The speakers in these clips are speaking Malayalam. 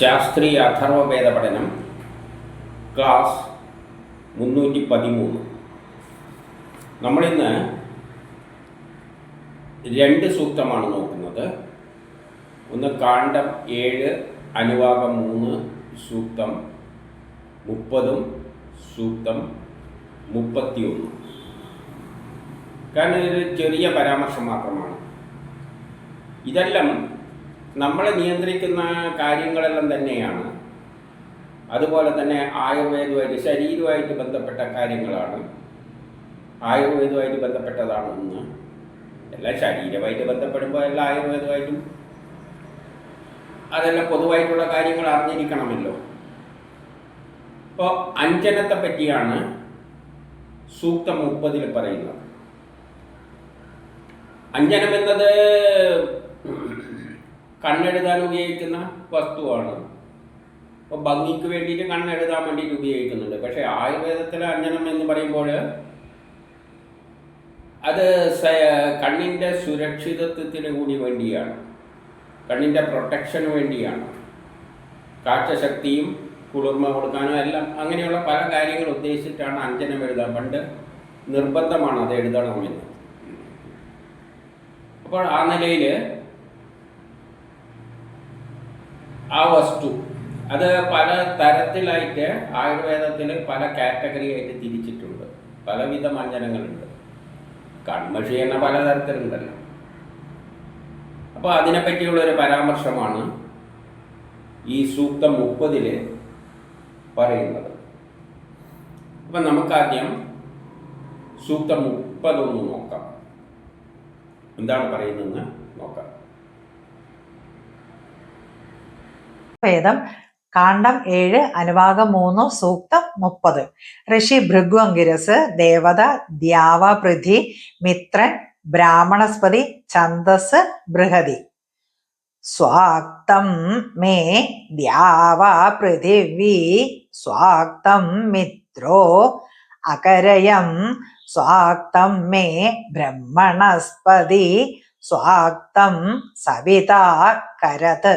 ശാസ്ത്രീയ അഥർവവേദ പഠനം ക്ലാസ് മുന്നൂറ്റി പതിമൂന്ന് നമ്മളിന്ന് രണ്ട് സൂക്തമാണ് നോക്കുന്നത്. ഒന്ന് കാണ്ഡം ഏഴ് അനുവാകം മൂന്ന് സൂക്തം മുപ്പതും സൂക്തം മുപ്പത്തിയൊന്നും. കാരണം ഇതൊരു ചെറിയ പരാമർശം മാത്രമാണ്. ഇതെല്ലാം നമ്മളെ നിയന്ത്രിക്കുന്ന കാര്യങ്ങളെല്ലാം തന്നെയാണ്. അതുപോലെ തന്നെ ആയുർവേദവുമായിട്ട് ശരീരമായിട്ട് ബന്ധപ്പെട്ട കാര്യങ്ങളാണ്. ആയുർവേദവുമായിട്ട് ബന്ധപ്പെട്ടതാണ് ഒന്ന്. എല്ലാം ശരീരമായിട്ട് ബന്ധപ്പെടുമ്പോൾ എല്ലാം ആയുർവേദമായിട്ടും അതെല്ലാം പൊതുവായിട്ടുള്ള കാര്യങ്ങൾ അറിഞ്ഞിരിക്കണമല്ലോ. ഇപ്പോൾ അഞ്ജനത്തെ പറ്റിയാണ് സൂക്തം മുപ്പതിൽ പറയുന്നത്. അഞ്ജനം എന്നത് കണ്ണെഴുതാൻ ഉപയോഗിക്കുന്ന വസ്തുവാണ്. അപ്പോൾ ഭംഗിക്ക് വേണ്ടിയിട്ട് കണ്ണെഴുതാൻ വേണ്ടിയിട്ട് ഉപയോഗിക്കുന്നുണ്ട്. പക്ഷേ ആയുർവേദത്തിലെ അഞ്ജനം എന്ന് പറയുമ്പോൾ അത് കണ്ണിന്റെ സുരക്ഷിതത്വത്തിന് കൂടി വേണ്ടിയാണ്. കണ്ണിന്റെ പ്രൊട്ടക്ഷന് വേണ്ടിയാണ്. കാഴ്ചശക്തിയും കുളിർമ കൊടുക്കാനും എല്ലാം അങ്ങനെയുള്ള പല കാര്യങ്ങൾ ഉദ്ദേശിച്ചിട്ടാണ് അഞ്ജനം എഴുതാൻ. പണ്ട് നിർബന്ധമാണ് അത് എഴുതണമെന്ന്. അപ്പോൾ ആ നിലയിൽ ആ വസ്തു. അത് പല തരത്തിലായിട്ട് ആയുർവേദത്തിൽ പല കാറ്റഗറി ആയിട്ട് തിരിച്ചിട്ടുണ്ട്. പലവിധ മഞ്ജനങ്ങളുണ്ട് കൺമഷി എന്ന പലതരത്തിലുണ്ടല്ലോ അപ്പോൾ അതിനെപ്പറ്റിയുള്ള ഒരു പരാമർശമാണ് ഈ സൂക്തം മുപ്പതിൽ പറയുന്നത്. അപ്പം നമുക്കാദ്യം സൂക്തം മുപ്പതൊന്ന് നോക്കാം. എന്താണ് പറയുന്നതെന്ന്? നോക്കാം വേദം കാണ്ഡം ഏഴ് അനുഭാഗം മൂന്ന് സൂക്തം മുപ്പത്. ഋഷി ഭൃഗ്വങ്കിരസ് ദേവത ദ്യാവപൃഥി മിത്രൻ ബ്രാഹ്മണസ്പതി ഛന്ദസ് ബൃഹതി. സ്വാക്തം മേ ദ്യാവ പൃഥിവി സ്വാക്തം മിത്രോ അകരയം. സ്വാക്തം മേ ബ്രഹ്മണസ്പതി സ്വാക്തം സവിതാ കരത്.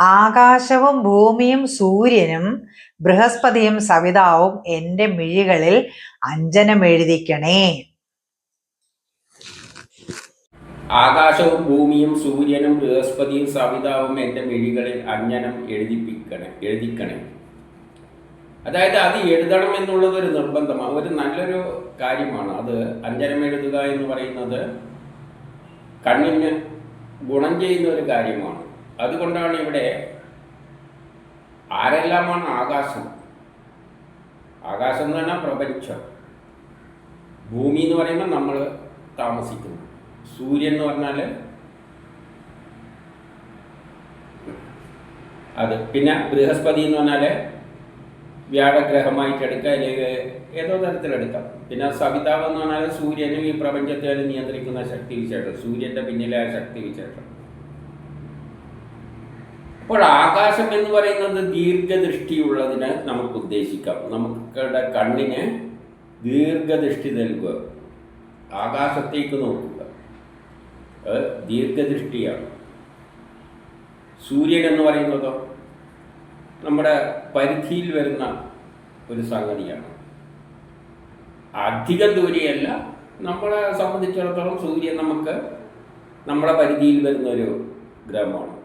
ആകാശവും ഭൂമിയും സൂര്യനും ബൃഹസ്പതിയും സവിതാവും എന്റെ മിഴികളിൽ അഞ്ജനം എഴുതിക്കണേ. ആകാശവും ഭൂമിയും സൂര്യനും ബൃഹസ്പതിയും സവിതാവും എന്റെ മിഴികളിൽ അഞ്ജനം എഴുതിപ്പിക്കണേ എഴുതിക്കണേ. അതായത് അത് എഴുതണം എന്നുള്ളത് ഒരു നിർബന്ധമാണ് ഒരു നല്ലൊരു കാര്യമാണ്. അത് അഞ്ജനം എഴുതുക എന്ന് പറയുന്നത് കണ്ണിന് ഗുണം ചെയ്യുന്ന ഒരു കാര്യമാണ്. അതുകൊണ്ടാണ് ഇവിടെ ആരെല്ലാമാണ് ആകാശം? ആകാശം എന്ന് പറഞ്ഞാൽ പ്രപഞ്ചം. ഭൂമി എന്ന് പറയുമ്പോൾ നമ്മൾ താമസിക്കുന്നു. സൂര്യൻ എന്ന് പറഞ്ഞാൽ അത്. പിന്നെ ബൃഹസ്പതി എന്ന് പറഞ്ഞാൽ വ്യാഴഗ്രഹമായിട്ട് എടുക്കുക അല്ലെങ്കിൽ ഏതോ തരത്തിലെടുക്കാം പിന്നെ സവിതാവ് എന്ന് പറഞ്ഞാൽ സൂര്യനും ഈ പ്രപഞ്ചത്തെ നിയന്ത്രിക്കുന്ന ശക്തി വിശേഷം സൂര്യന്റെ പിന്നിലെ ആ ശക്തി വിശേഷം അപ്പോൾ ആകാശം എന്ന് പറയുന്നത് ദീർഘദൃഷ്ടിയുള്ളതിനെ നമുക്ക് ഉദ്ദേശിക്കാം. നമുക്കുടെ കണ്ണിന് ദീർഘദൃഷ്ടി നൽകുക. ആകാശത്തേക്ക് നോക്കുക. ദീർഘദൃഷ്ടിയാണ്. സൂര്യൻ എന്ന് പറയുന്നതോ നമ്മുടെ പരിധിയിൽ വരുന്ന ഒരു സംഗതിയാണ്. അധികം ദൂരെയല്ല നമ്മളെ സംബന്ധിച്ചിടത്തോളം സൂര്യൻ നമുക്ക് നമ്മുടെ പരിധിയിൽ വരുന്ന ഒരു ഗ്രഹമാണ്.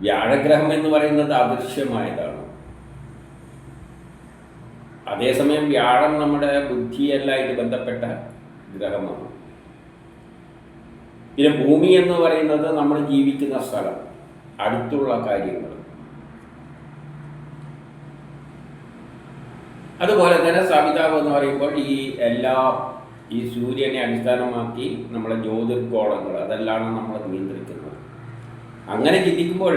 വ്യാഴഗ്രഹം എന്ന് പറയുന്നത് അദൃശ്യമായതാണ്. അതേസമയം വ്യാഴം നമ്മുടെ ബുദ്ധിയല്ലായിട്ട് ബന്ധപ്പെട്ട ഗ്രഹമാണ്. പിന്നെ ഭൂമി എന്ന് പറയുന്നത് നമ്മൾ ജീവിക്കുന്ന സ്ഥലം അടുത്തുള്ള കാര്യങ്ങൾ. അതുപോലെ തന്നെ സവിതാവ് എന്ന് പറയുമ്പോൾ ഈ എല്ലാ ഈ സൂര്യനെ അടിസ്ഥാനമാക്കി നമ്മളെ ജ്യോതിർഗോളങ്ങൾ അതെല്ലാം നമ്മൾ നിയന്ത്രിക്കുന്നത്. അങ്ങനെ ചിന്തിക്കുമ്പോൾ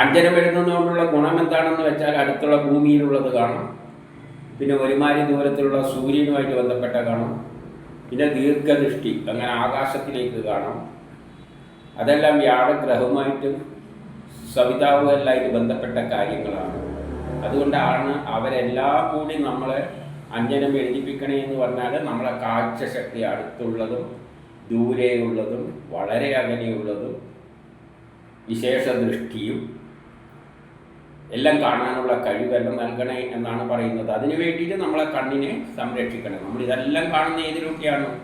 അഞ്ചര വരുന്നതുകൊണ്ടുള്ള ഗുണം എന്താണെന്ന് വെച്ചാൽ അടുത്തുള്ള ഭൂമിയിലുള്ളത് കാണാം. പിന്നെ ഒരുമാതിരി ദൂരത്തിലുള്ള സൂര്യനുമായിട്ട് ബന്ധപ്പെട്ട കാണാം. പിന്നെ ദീർഘദൃഷ്ടി അങ്ങനെ ആകാശത്തിലേക്ക് കാണാം. അതെല്ലാം വ്യാഴഗ്രഹവുമായിട്ടും സവിതാവുമെല്ലായിട്ട് ബന്ധപ്പെട്ട കാര്യങ്ങളാണ്. അതുകൊണ്ടാണ് അവരെല്ലാം കൂടി നമ്മളെ അഞ്ജനം എഴുതിപ്പിക്കണേ എന്ന് പറഞ്ഞാൽ നമ്മളെ കാഴ്ചശക്തി അടുത്തുള്ളതും ദൂരെയുള്ളതും വളരെ അകലെയുള്ളതും വിശേഷ ദൃഷ്ടിയും എല്ലാം കാണാനുള്ള കഴിവെല്ലാം നൽകണേ എന്നാണ് പറയുന്നത്. അതിനു വേണ്ടിയിട്ട് നമ്മളെ കണ്ണിനെ സംരക്ഷിക്കണം. നമ്മൾ ഇതെല്ലാം കാണുന്ന ഏതിലൂട്ടിയാണ്?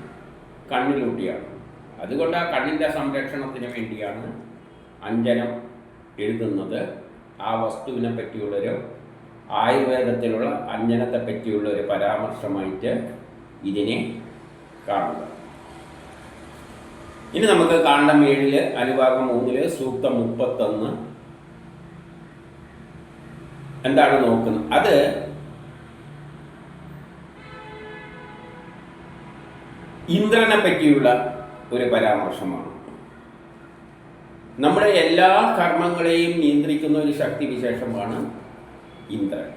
കണ്ണിലൂട്ടിയാണ്. അതുകൊണ്ട് ആ കണ്ണിന്റെ സംരക്ഷണത്തിന് വേണ്ടിയാണ് അഞ്ജനം എഴുതുന്നത്. ആ വസ്തുവിനെ പറ്റിയുള്ളൊരു ആയുർവേദത്തിലുള്ള അഞ്ജനത്തെ പറ്റിയുള്ള ഒരു പരാമർശമായിട്ട് ഇതിനെ കാണുക. ഇനി നമുക്ക് കാണ്ഡം ഏഴിൽ അനുഭാഗം മൂന്നിൽ സൂക്തം മുപ്പത്തൊന്ന്. എന്താണ് നോക്കുന്നത്? അത് ഇന്ദ്രനെ പറ്റിയുള്ള ഒരു പരാമർശമാണ്. നമ്മുടെ എല്ലാ കർമ്മങ്ങളെയും നിയന്ത്രിക്കുന്ന ഒരു ശക്തി വിശേഷമാണ് ഇന്ദ്രൻ.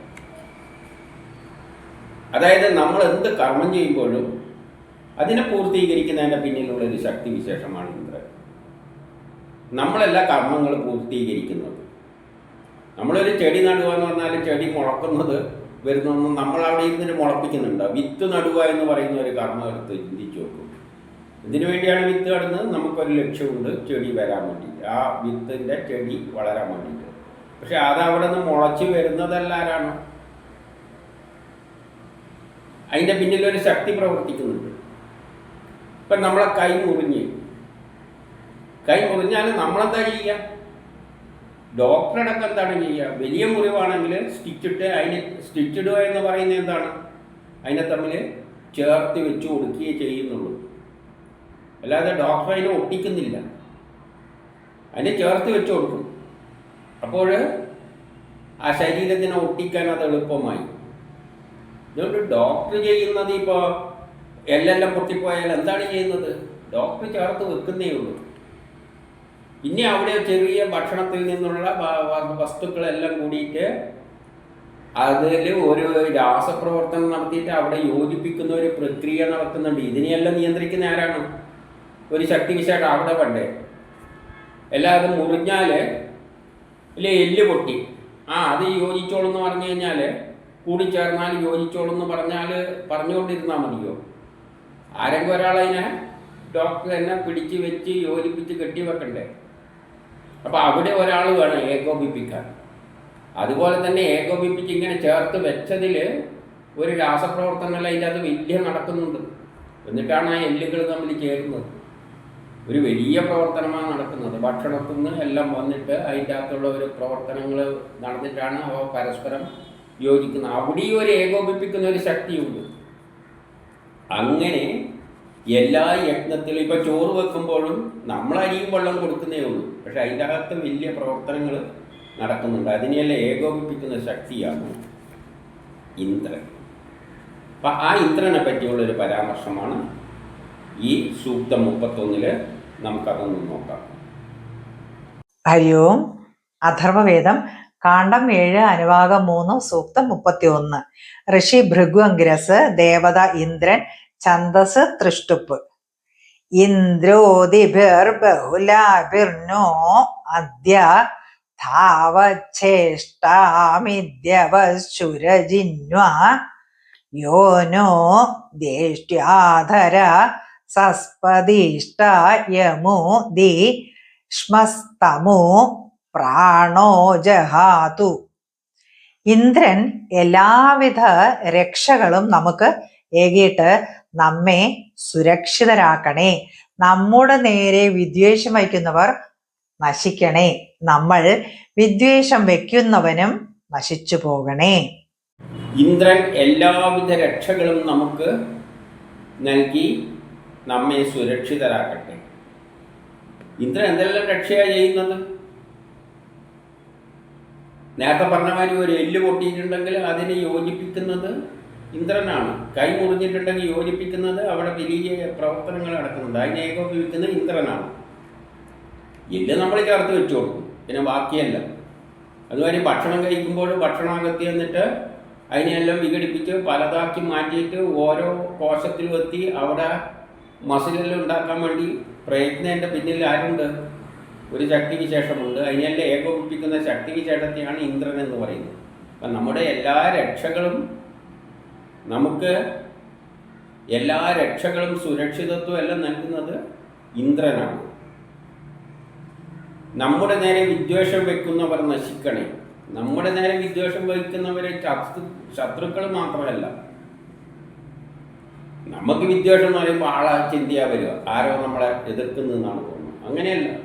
അതായത് നമ്മൾ എന്ത് കർമ്മം ചെയ്യുമ്പോഴും അതിനെ പൂർത്തീകരിക്കുന്നതിന്റെ പിന്നിലുള്ള ഒരു ശക്തി വിശേഷമാണ് ഇന്ദ്രൻ. നമ്മളല്ല കർമ്മങ്ങൾ പൂർത്തീകരിക്കുന്നത്. നമ്മളൊരു ചെടി നടുക എന്ന് പറഞ്ഞാൽ ചെടി മുളക്കുന്നത് വരുന്നൊന്നും നമ്മൾ അവിടെ ഇരുന്നിട്ട് മുളപ്പിക്കുന്നുണ്ട്. വിത്ത് നടുക എന്ന് പറയുന്ന ഒരു കർമ്മം എടുത്ത് ചിന്തിച്ചു നോക്കും. ഇതിനു വേണ്ടിയാണ് വിത്ത് നടുന്നത്. നമുക്കൊരു ലക്ഷ്യമുണ്ട് ചെടി വരാൻ വേണ്ടി ആ വിത്തിന്റെ ചെടി വളരാൻ വേണ്ടിയിട്ട്. പക്ഷെ അതവിടെ നിന്ന് മുളച്ച് വരുന്നതല്ലാരാണ്? അതിന്റെ പിന്നിലൊരു ശക്തി പ്രവർത്തിക്കുന്നുണ്ട്. ഇപ്പം നമ്മളെ കൈ മുറിഞ്ഞ്. കൈ മുറിഞ്ഞാൽ നമ്മളെന്താ ചെയ്യുക? ഡോക്ടറടക്കം എന്താണ് ചെയ്യുക? വലിയ മുറിവാണെങ്കിൽ സ്റ്റിച്ചിട്ട് അതിന് സ്റ്റിച്ചിടുക എന്ന് പറയുന്നത് എന്താണ്? അതിനെ തമ്മിൽ ചേർത്ത് വെച്ച് കൊടുക്കുകയേ ചെയ്യുന്നുള്ളൂ. അല്ലാതെ ഡോക്ടർ അതിനെ ഒട്ടിക്കുന്നില്ല. അതിനെ ചേർത്ത് വെച്ച് കൊടുക്കും. അപ്പോൾ ആ ശരീരത്തിനെ ഒട്ടിക്കാൻ അത് എളുപ്പമായി. അതുകൊണ്ട് ഡോക്ടർ ചെയ്യുന്നത് ഇപ്പോൾ എല്ലെല്ലാം പൊട്ടിപ്പോയാൽ എന്താണ് ചെയ്യുന്നത്? ഡോക്ടർ ചേർത്ത് വെക്കുന്നേ ഉള്ളൂ. പിന്നെ അവിടെ ചെറിയ ഭക്ഷണത്തിൽ നിന്നുള്ള വസ്തുക്കളെല്ലാം കൂടിയിട്ട് അതിൽ ഒരു രാസപ്രവർത്തനം നടത്തിയിട്ട് അവിടെ യോജിപ്പിക്കുന്ന ഒരു പ്രക്രിയ നടത്തുന്നുണ്ട് ഇതിനെയെല്ലാം നിയന്ത്രിക്കുന്ന ആരാണ്? ഒരു ശക്തി വിശേഷം അവിടെ പണ്ടേ അല്ലാതെ മുറിഞ്ഞാൽ ഇല്ല എല്ല് പൊട്ടി. ആ അത് യോജിച്ചോളൂ എന്ന് പറഞ്ഞു കഴിഞ്ഞാൽ കൂടിച്ചേർന്നാൽ യോജിച്ചോളൂ എന്ന് പറഞ്ഞാൽ പറഞ്ഞുകൊണ്ടിരുന്നാൽ മതിയോ? ആരെങ്കിലും ഒരാളതിനെ ഡോക്ടർ തന്നെ പിടിച്ച് വെച്ച് യോജിപ്പിച്ച് കെട്ടി വെക്കണ്ടേ? അപ്പോൾ അവിടെ ഒരാൾ വേണം ഏകോപിപ്പിക്കാൻ. അതുപോലെ തന്നെ ഏകോപിപ്പിച്ച് ഇങ്ങനെ ചേർത്ത് വെച്ചതിൽ ഒരു രാസപ്രവർത്തനമല്ല അതിന്റെ അത് വലിയ നടക്കുന്നുണ്ട്. എന്നിട്ടാണ് ആ എല്ലുകൾ തമ്മിൽ ചേരുന്നത്. ഒരു വലിയ പ്രവർത്തനമാണ് നടക്കുന്നത്. ഭക്ഷണത്തിൽ നിന്ന് എല്ലാം വന്നിട്ട് അതിന്റെ അകത്തുള്ള ഒരു പ്രവർത്തനങ്ങൾ നടന്നിട്ടാണ് അവ പരസ്പരം യോജിക്കുന്നത്. അവിടെയും ഒരു ഏകോപിപ്പിക്കുന്ന ഒരു ശക്തിയുണ്ട്. അങ്ങനെ എല്ലാ യജ്ഞത്തിലും ഇപ്പം ചോറ് വെക്കുമ്പോഴും നമ്മൾ അരിയും വെള്ളം കൊടുക്കുന്നേ ഉള്ളൂ. പക്ഷെ അതിന്റെ അകത്ത് വലിയ പ്രവർത്തനങ്ങൾ നടക്കുന്നുണ്ട്. അതിനെയെല്ലാം ഏകോപിപ്പിക്കുന്ന ശക്തിയാണ് ഇന്ദ്രൻ. അപ്പം ആ ഇന്ദ്രനെ പറ്റിയുള്ളൊരു പരാമർശമാണ് ഈ സൂക്തം മുപ്പത്തൊന്നിൽ നമുക്കതൊന്ന് നോക്കാം. ഹരി ഓം. അഥർവവേദം കാണ്ഡം ഏഴ് അനുവാകം മൂന്ന് സൂക്തം മുപ്പത്തി ഒന്ന് ഋഷി ഭൃഗുഅങ്കിരസ് ദേവത ഇന്ദ്രൻ ഛന്ദസ് തൃഷ്ടുപ്പ്. ഇന്ദ്രോദിഭിർ ബഹുലാഭിർനോ അദ്യ ധാവച്ഛേഷ്ടാമിദ്യവശുരജിന്വ യോനോ ദേഷ്ട്യാധര സസ്പതിഷ്ട യമു ദി പ്രാണോ ജഹാതു. ഇന്ദ്രൻ എല്ലാവിധ രക്ഷകളും നമുക്ക് ഏകിയിട്ട് നമ്മെ സുരക്ഷിതരാക്കണേ. നമ്മുടെ നേരെ വിദ്വേഷം വയ്ക്കുന്നവർ നശിക്കണേ. നമ്മൾ വിദ്വേഷം വെക്കുന്നവനും നശിച്ചു പോകണേ. ഇന്ദ്രൻ എല്ലാവിധ രക്ഷകളും നമുക്ക് നൽകി നമ്മെ സുരക്ഷിതരാക്കട്ടെ. ഇന്ദ്രൻ എന്തെല്ലാം രക്ഷയാണ് ചെയ്യുന്നത്? നേരത്തെ പറഞ്ഞ മാതിരി ഒരു എല്ല് പൊട്ടിയിട്ടുണ്ടെങ്കിൽ അതിനെ യോജിപ്പിക്കുന്നത് ഇന്ദ്രനാണ്. കൈ മുറിഞ്ഞിട്ടുണ്ടെങ്കിൽ യോജിപ്പിക്കുന്നത് അവിടെ വലിയ പ്രവർത്തനങ്ങൾ നടക്കുന്നത് അതിനെ ഏകോപിപ്പിക്കുന്നത് ഇന്ദ്രനാണ്. എല്ല് നമ്മൾ ചേർത്ത് വെച്ചു കൊടുക്കും പിന്നെ ബാക്കിയല്ല. അതുമാതിരി ഭക്ഷണം കഴിക്കുമ്പോൾ ഭക്ഷണം അകത്തി എന്നിട്ട് അതിനെല്ലാം വിഘടിപ്പിച്ച് പലതാക്കി മാറ്റിയിട്ട് ഓരോ കോശത്തിലും എത്തി അവിടെ മസിലെല്ലാം ഉണ്ടാക്കാൻ വേണ്ടി പ്രയത്നം എന്റെ പിന്നിൽ ആരുണ്ട്? ഒരു ശക്തി വിശേഷമുണ്ട് അതിനെല്ലാം ഏകോപിപ്പിക്കുന്ന ശക്തി വിശേഷത്തെയാണ് ഇന്ദ്രൻ എന്ന് പറയുന്നത്. അപ്പം നമ്മുടെ എല്ലാ രക്ഷകളും നമുക്ക് എല്ലാ രക്ഷകളും സുരക്ഷിതത്വം എല്ലാം നൽകുന്നത് ഇന്ദ്രനാണ്. നമ്മുടെ നേരെ വിദ്വേഷം വെക്കുന്നവർ നശിക്കണേ. നമ്മുടെ നേരെ വിദ്വേഷം വഹിക്കുന്നവരെ ശത്രു ശത്രുക്കൾ മാത്രമല്ല. നമുക്ക് വിദ്വേഷം എന്ന് പറയുമ്പോൾ ആളാ ചിന്തിയാ വരിക. ആരോ നമ്മളെ എതിർക്കുന്നതെന്നാണ് തോന്നുന്നത്. അങ്ങനെയല്ല.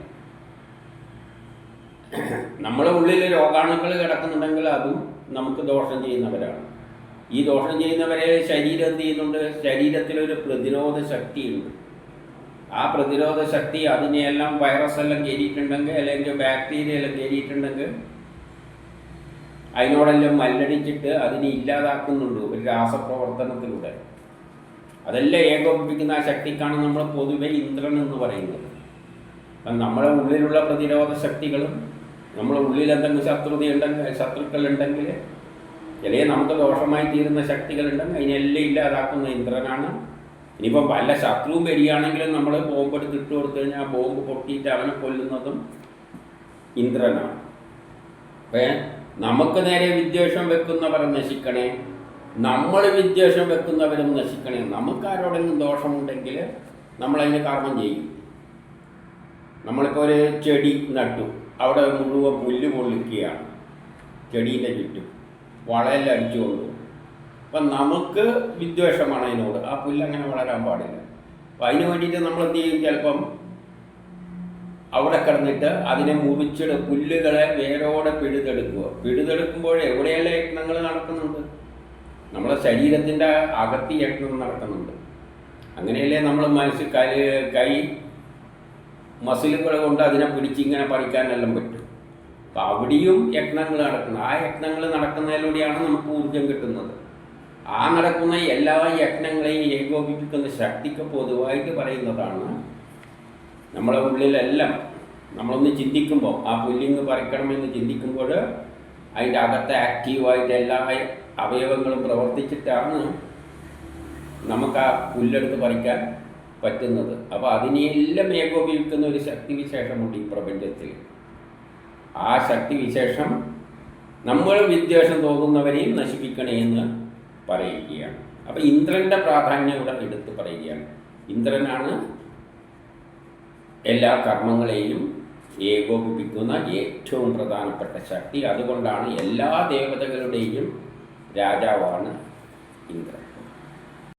നമ്മളെ ഉള്ളിൽ രോഗാണുക്കൾ കിടക്കുന്നുണ്ടെങ്കിൽ അതും നമുക്ക് ദോഷം ചെയ്യുന്നവരാണ്. ഈ ദോഷം ചെയ്യുന്നവരെ ശരീരം എന്ത് ചെയ്യുന്നുണ്ട്? ശരീരത്തിലൊരു പ്രതിരോധ ശക്തിയുണ്ട്. ആ പ്രതിരോധ ശക്തി അതിനെയെല്ലാം വൈറസ് എല്ലാം കയറിയിട്ടുണ്ടെങ്കിൽ അല്ലെങ്കിൽ ബാക്ടീരിയ എല്ലാം കയറിയിട്ടുണ്ടെങ്കിൽ അതിനോടെല്ലാം മല്ലടിച്ചിട്ട് അതിനെ ഇല്ലാതാക്കുന്നുണ്ട് ഒരു രാസപ്രവർത്തനത്തിലൂടെ. അതെല്ലാം ഏകോപിപ്പിക്കുന്ന ആ ശക്തിക്കാണ് നമ്മൾ പൊതുവെ ഇന്ദ്രൻ എന്ന് പറയുന്നത്. അപ്പം നമ്മുടെ ഉള്ളിലുള്ള പ്രതിരോധ ശക്തികളും നമ്മുടെ ഉള്ളിൽ എന്തെങ്കിലും ഉണ്ടെങ്കിൽ ശത്രുക്കൾ ഉണ്ടെങ്കിൽ ചില നമുക്ക് ദോഷമായി തീരുന്ന ശക്തികളുണ്ടെങ്കിൽ അതിനെല്ലാം ഇല്ലാതാക്കുന്ന ഇന്ദ്രനാണ്. ഇനിയിപ്പം വല്ല ശത്രുവും വരികയാണെങ്കിലും നമ്മൾ ബോംബ് എടുത്ത് ഇട്ട് കൊടുത്തു കഴിഞ്ഞാൽ ബോംബ് പൊട്ടിയിട്ട് അവനെ കൊല്ലുന്നതും ഇന്ദ്രനാണ്. അപ്പേ നമുക്ക് നേരെ വിദ്വേഷം വെക്കുന്നവർ നശിക്കണേ? നമ്മൾ വിദ്വേഷം വെക്കുന്നവരും നശിക്കണേ? നമുക്കാരോടെങ്കിലും ദോഷമുണ്ടെങ്കിൽ നമ്മളതിന് കർമ്മം ചെയ്യും. നമ്മളിപ്പോൾ ഒരു ചെടി നട്ടു. അവിടെ മുഴുവൻ പുല്ല് പൊള്ളിക്കുകയാണ് ചെടീന്റെ ചുറ്റും. കൊണ്ടുപോകും അപ്പം നമുക്ക് വിദ്വേഷമാണ് അതിനോട്. ആ പുല്ല് അങ്ങനെ വളരാൻ പാടില്ല. അപ്പം അതിന് വേണ്ടിയിട്ട് നമ്മൾ എന്ത് ചെയ്യും? ചിലപ്പം അവിടെ കിടന്നിട്ട് അതിനെ മുറിച്ചിട് പുല്ലുകളെ വേരോടെ പിഴുതെടുക്കുക. പിഴുതെടുക്കുമ്പോൾ എവിടെയെല്ലാം യജ്ഞങ്ങൾ നടക്കുന്നുണ്ട്? നമ്മളെ ശരീരത്തിന്റെ അകത്തി യജ്ഞം നടക്കുന്നുണ്ട്. അങ്ങനെയല്ലേ നമ്മൾ മനസ്സിൽ കൈ കൈ മസിലുകൾ കൊണ്ട് അതിനെ പിടിച്ച് ഇങ്ങനെ പറിക്കാനെല്ലാം പറ്റും. അപ്പം അവിടെയും യത്നങ്ങൾ നടക്കുന്നത് ആ യത്നങ്ങൾ നടക്കുന്നതിലൂടെയാണ് നമുക്ക് ഊർജം കിട്ടുന്നത്. ആ നടക്കുന്ന എല്ലാ യത്നങ്ങളെയും ഏകോപിപ്പിക്കുന്ന ശക്തിക്ക് പൊതുവായിട്ട് പറയുന്നതാണ് നമ്മളെ ഉള്ളിലെല്ലാം നമ്മളൊന്ന് ചിന്തിക്കുമ്പോൾ ആ പുല്ലിങ് പറിക്കണമെന്ന് ചിന്തിക്കുമ്പോൾ അതിന്റെ അകത്തെ ആക്റ്റീവായിട്ട് എല്ലാ അവയവങ്ങളും പ്രവർത്തിച്ചിട്ടാണ് നമുക്ക് ആ പുല്ലെടുത്ത് പറിക്കാൻ പറ്റുന്നത്. അപ്പോൾ അതിനെല്ലാം ഏകോപിപ്പിക്കുന്ന ഒരു ശക്തിവിശേഷമുണ്ട് ഈ പ്രപഞ്ചത്തിൽ. ആ ശക്തിവിശേഷം നമ്മൾ വിദ്വേഷം തോന്നുന്നവരെയും നശിപ്പിക്കണേ എന്ന് പറയുകയാണ്. അപ്പോൾ ഇന്ദ്രന്റെ പ്രാധാന്യം ഇവിടെ എടുത്ത് പറയുകയാണ്. ഇന്ദ്രനാണ് എല്ലാ കർമ്മങ്ങളെയും ഏകോപിപ്പിക്കുന്ന ഏറ്റവും പ്രധാനപ്പെട്ട ശക്തി. അതുകൊണ്ടാണ് എല്ലാ ദേവതകളുടെയും രാജാവാണ് ഇന്ദ്രൻ.